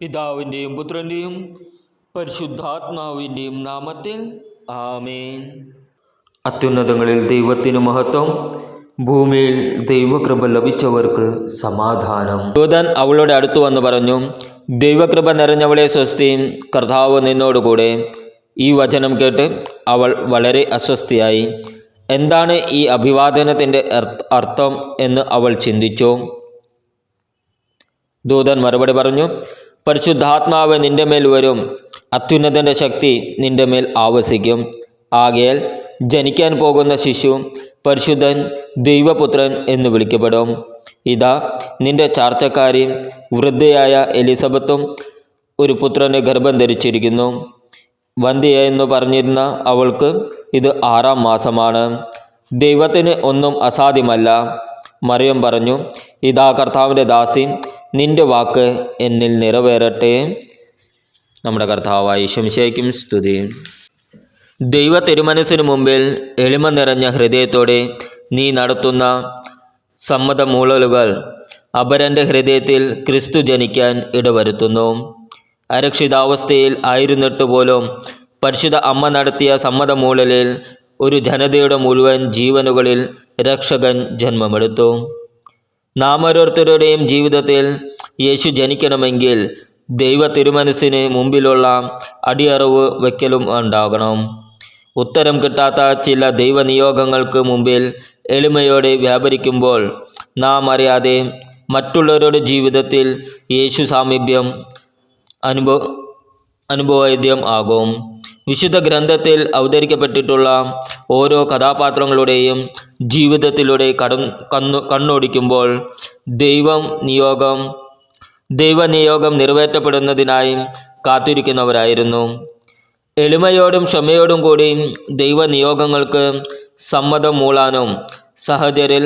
പിതാവിന്റെയും പുത്രന്റെയും പരിശുദ്ധാത്മാവിന്റെയും നാമത്തിൽ ആമേൻ. അത്യുന്നതങ്ങളിൽ ദൈവത്തിനു മഹത്വം ഭൂമിയിൽ ദൈവകൃപ ലഭിച്ചവർക്ക് സമാധാനം. ദൂതൻ അവളുടെ അടുത്തു വന്ന് പറഞ്ഞു ദൈവകൃപ നിറഞ്ഞവളെ സ്വസ്തി കർത്താവ് നിന്നോടുകൂടെ. ഈ വചനം കേട്ട് അവൾ വളരെ അസ്വസ്ഥയായി. എന്താണ് ഈ അഭിവാദനത്തിന്റെ അർത്ഥം? എന്ന് അവൾ ചിന്തിച്ചു. ദൂതൻ മറുപടി പറഞ്ഞു പരിശുദ്ധാത്മാവ് നിന്റെ മേൽ വരും. അത്യുന്നതന്റെ ശക്തി നിന്റെ മേൽ ആവസിക്കും. ആകയാൽ ജനിക്കാൻ പോകുന്ന ശിശു പരിശുദ്ധൻ ദൈവപുത്രൻ എന്ന് വിളിക്കപ്പെടും. ഇതാ നിന്റെ ചാർച്ചക്കാരി വൃദ്ധയായ എലിസബത്തും ഒരു പുത്രനെ ഗർഭം ധരിച്ചിരിക്കുന്നു. വന്ധ്യ എന്ന് പറഞ്ഞിരുന്ന അവൾക്ക് ഇത് ആറാം മാസമാണ്. ദൈവത്തിന് ഒന്നും അസാധ്യമല്ല. മറിയം പറഞ്ഞു ഇതാ കർത്താവിന്റെ ദാസി നിന്റെ വാക്ക് എന്നിൽ നിറവേറട്ടെ. നമ്മുടെ കർത്താവായ ശംശയ്ക്കും സ്തുതി. ദൈവ തിരുമനസ്സിനു മുമ്പിൽ എളിമ നിറഞ്ഞ ഹൃദയത്തോടെ നീ നടത്തുന്ന സമ്മതമൂളലുകൾ അപരന്റെ ഹൃദയത്തിൽ ക്രിസ്തു ജനിക്കാൻ ഇടവരുത്തുന്നു. അരക്ഷിതാവസ്ഥയിൽ ആയിരുന്നിട്ട് പോലും പരിശുദ്ധ അമ്മ നടത്തിയ സമ്മതമൂളലിൽ ഒരു ജനതയുടെ മുഴുവൻ ജീവനുകളിൽ രക്ഷകൻ ജന്മമെടുത്തു. നാം ഓരോരുത്തരുടെയും ജീവിതത്തിൽ യേശു ജനിക്കണമെങ്കിൽ ദൈവ തിരുമനസ്സിന് മുമ്പിലുള്ള അടിയറവ് വയ്ക്കലും ഉണ്ടാകണം. ഉത്തരം കിട്ടാത്ത ചില ദൈവനിയോഗങ്ങൾക്ക് മുമ്പിൽ എളിമയോടെ വ്യാപരിക്കുമ്പോൾ നാം അറിയാതെ മറ്റുള്ളവരുടെ ജീവിതത്തിൽ യേശു സാമീപ്യം അനുഭവ അനുഭവവേദ്യം ആകും. വിശുദ്ധ ഗ്രന്ഥത്തിൽ അവതരിക്കപ്പെട്ടിട്ടുള്ള ഓരോ കഥാപാത്രങ്ങളുടെയും ജീവിതത്തിലൂടെ കട കണ്ണു കണ്ണോടിക്കുമ്പോൾ ദൈവം നിയോഗം ദൈവനിയോഗം നിറവേറ്റപ്പെടുന്നതിനായി കാത്തിരിക്കുന്നവരായിരുന്നു. എളിമയോടും ക്ഷമയോടും കൂടി ദൈവനിയോഗങ്ങൾക്ക് സമ്മതം മൂളാനും സഹചരിൽ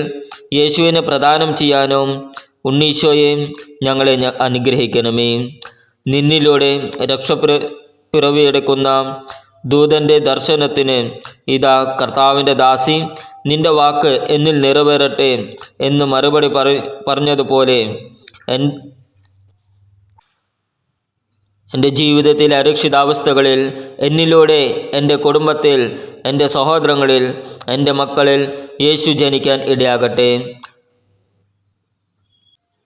യേശുവിനെ പ്രദാനം ചെയ്യാനും ഉണ്ണീശോയെ ഞങ്ങളെ അനുഗ്രഹിക്കണമേ. നിന്നിലൂടെ രക്ഷപ്ര പിറവിയെടുക്കുന്ന ദൂതന്റെ ദർശനത്തിന് ഇതാ കർത്താവിന്റെ ദാസി നിന്റെ വാക്ക് എന്നിൽ നിറവേറട്ടെ എന്ന് മറുപടി പറ പറഞ്ഞതുപോലെ എന്റെ ജീവിതത്തിലെ അരക്ഷിതാവസ്ഥകളിൽ എന്നിലൂടെ എന്റെ കുടുംബത്തിൽ എന്റെ സഹോദരങ്ങളിൽ എന്റെ മക്കളിൽ യേശു ജനിക്കാൻ ഇടയാകട്ടെ.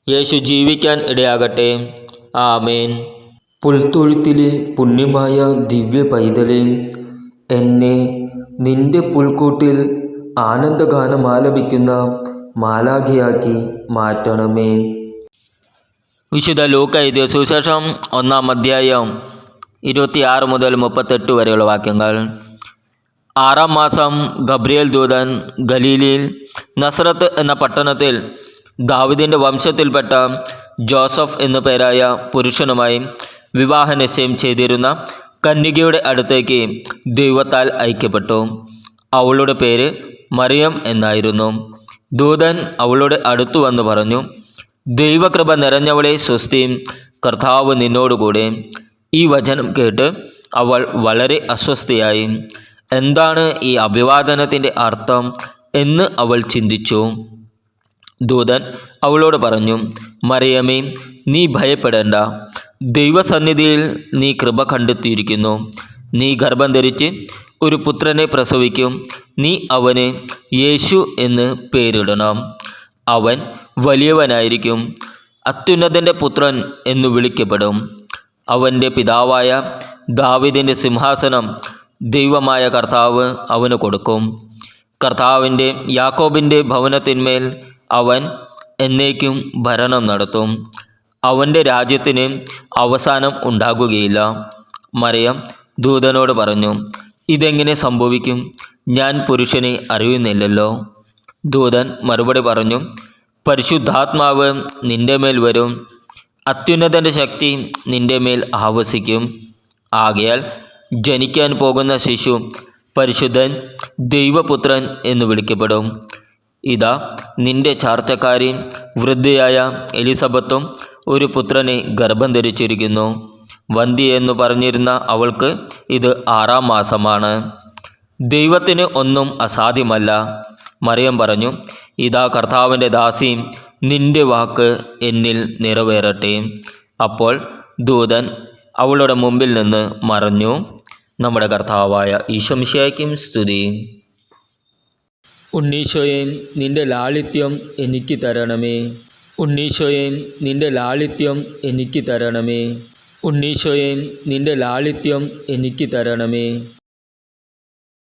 യേശു ജീവിക്കാൻ ഇടയാകട്ടെ. ആമേൻ. പുൽത്തൊഴുത്തിലെ പുണ്യമായ ദിവ്യ പൈതലെ എന്നെ നിന്റെ പുൽക്കൂട്ടിൽ ആനന്ദഗാനം ആലപിക്കുന്ന മാലാഖയാക്കി മാറ്റണമേ. വിശുദ്ധ ലൂക്ക എഴുതിയ സുശേഷം ഒന്നാം അധ്യായം ഇരുപത്തിയാറ് മുതൽ മുപ്പത്തെട്ട് വരെയുള്ള വാക്യങ്ങൾ. ആറാം മാസം ഗബ്രിയേൽ ദൂതൻ ഗലീലിയിൽ നസ്രത്ത് എന്ന പട്ടണത്തിൽ ദാവിദിന്റെ വംശത്തിൽപ്പെട്ട ജോസഫ് എന്നു പേരായ പുരുഷനുമായി വിവാഹ നിശ്ചയം ചെയ്തിരുന്ന കന്യകയുടെ അടുത്തേക്ക് ദൈവത്താൽ ഐക്യപ്പെട്ടു അവളുടെ പേര് മറിയം എന്നായിരുന്നു. ദൂതൻ അവളുടെ അടുത്തു വന്ന് പറഞ്ഞു ദൈവകൃപ നിറഞ്ഞവളെ സ്വസ്തി കർത്താവ് നിന്നോടുകൂടെ. ഈ വചനം കേട്ട് അവൾ വളരെ അസ്വസ്ഥയായി. എന്താണ് ഈ അഭിവാദനത്തിന്റെ അർത്ഥം എന്ന് അവൾ ചിന്തിച്ചു. ദൂതൻ അവളോട് പറഞ്ഞു മറിയമേ നീ ഭയപ്പെടേണ്ട. ദൈവസന്നിധിയിൽ നീ കൃപ കണ്ടെത്തിയിരിക്കുന്നു. നീ ഗർഭം ധരിച്ച് ഒരു പുത്രനെ പ്രസവിക്കും. നീ അവന് യേശു എന്ന് പേരിടണം. അവൻ വലിയവനായിരിക്കും. അത്യുന്നതന്റെ പുത്രൻ എന്നു വിളിക്കപ്പെടും. അവന്റെ പിതാവായ ദാവിദിന്റെ സിംഹാസനം ദൈവമായ കർത്താവ് അവന് കൊടുക്കും. കർത്താവിന്റെ യാക്കോബിന്റെ ഭവനത്തിന്മേൽ അവൻ എന്നേക്കും ഭരണം നടത്തും. അവന്റെ രാജ്യത്തിന് അവസാനം ഉണ്ടാകുകയില്ല. മറിയം ദൂതനോട് പറഞ്ഞു ഇതെങ്ങനെ സംഭവിക്കും? ഞാൻ പുരുഷനെ അറിയുന്നില്ലല്ലോ. ദൂതൻ മറുപടി പറഞ്ഞു പരിശുദ്ധാത്മാവ് നിന്റെ മേൽ വരും. അത്യുന്നതന്റെ ശക്തി നിന്റെ മേൽ ആവസിക്കും. ആകയാൽ ജനിക്കാൻ പോകുന്ന ശിശു പരിശുദ്ധൻ ദൈവപുത്രൻ എന്ന് വിളിക്കപ്പെടും. ഇതാ നിന്റെ ചാർച്ചക്കാരി വൃദ്ധയായ എലിസബത്തും ഒരു പുത്രനെ ഗർഭം ധരിച്ചിരിക്കുന്നു. വന്ധ്യ എന്ന് പറഞ്ഞിരുന്ന അവൾക്ക് ഇത് ആറാം മാസമാണ്. ദൈവത്തിന് ഒന്നും അസാധ്യമല്ല. മറിയം പറഞ്ഞു ഇതാ കർത്താവിന്റെ ദാസി നിന്റെ വാക്ക് എന്നിൽ നിറവേറട്ടെ. അപ്പോൾ ദൂതൻ അവളുടെ മുമ്പിൽ നിന്ന് മറഞ്ഞു നമ്മുടെ കർത്താവായ ഈശംശയ്ക്കും സ്തുതി. ഉണ്ണീശോയെ നിന്റെ ലാളിത്യം എനിക്ക് തരണമേ. ഉണ്ണീശോയെ നിന്റെ ലാളിത്യം എനിക്ക് തരണമേ. ഉണ്ണീശോയെ നിന്റെ ലാളിത്യം എനിക്ക് തരണമേ.